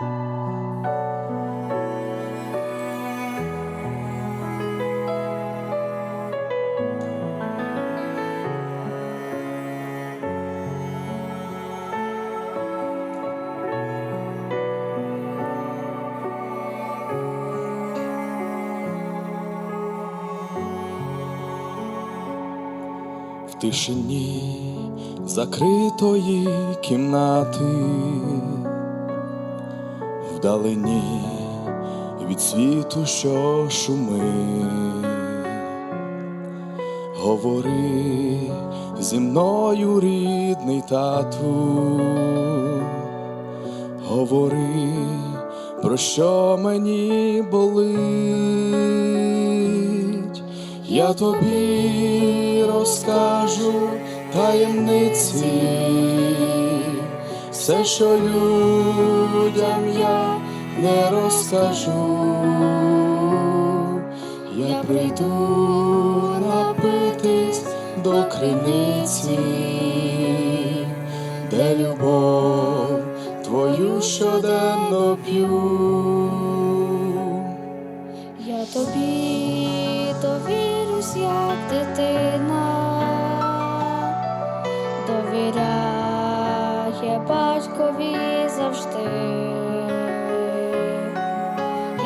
В тишині закритої кімнати, вдалині від світу, що шумить, говори зі мною, рідний тату, говори, про що мені болить, я тобі розкажу таємниці, все, що людям я не розкажу, я прийду напитись до криниці, де любов твою щоденно п'ю. Я тобі довірюсь, як дитина,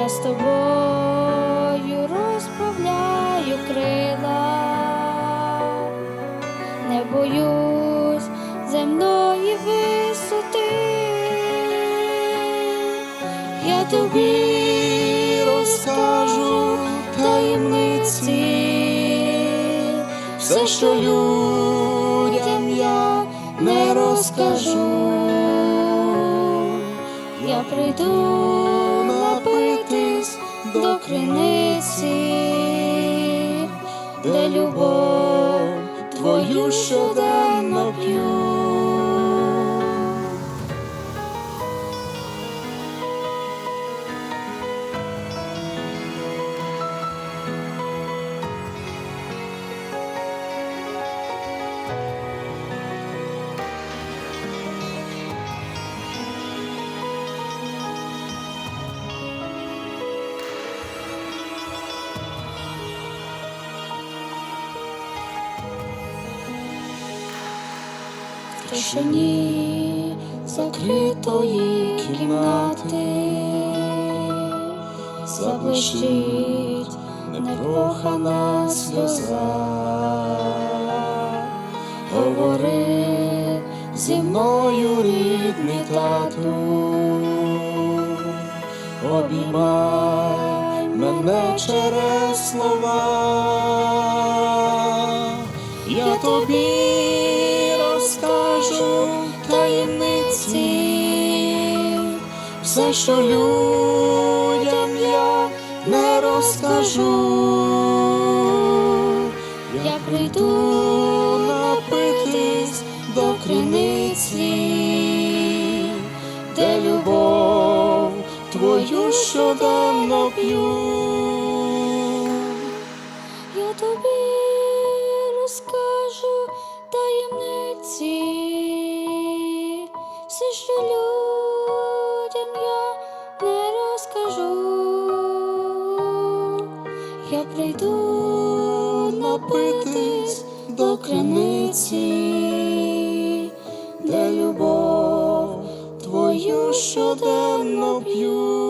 З тобою розправляю крила, не боюсь земної висоти. Я тобі розкажу таємниці, все, що людям я не розкажу. Я прийду любов твою щоденно тишині закритої кімнати, заблищить непрохана сльоза. Говори зі мною, рідний тату, обіймай мене через слова, я тобі все, що людям я не розкажу. Я прийду напитись до криниці, де любов твою щоденно п'ю. Я тобі розкажу таємниці, все, що людям Я прийду Напитись до криниці, де любов твою щоденно п'ю.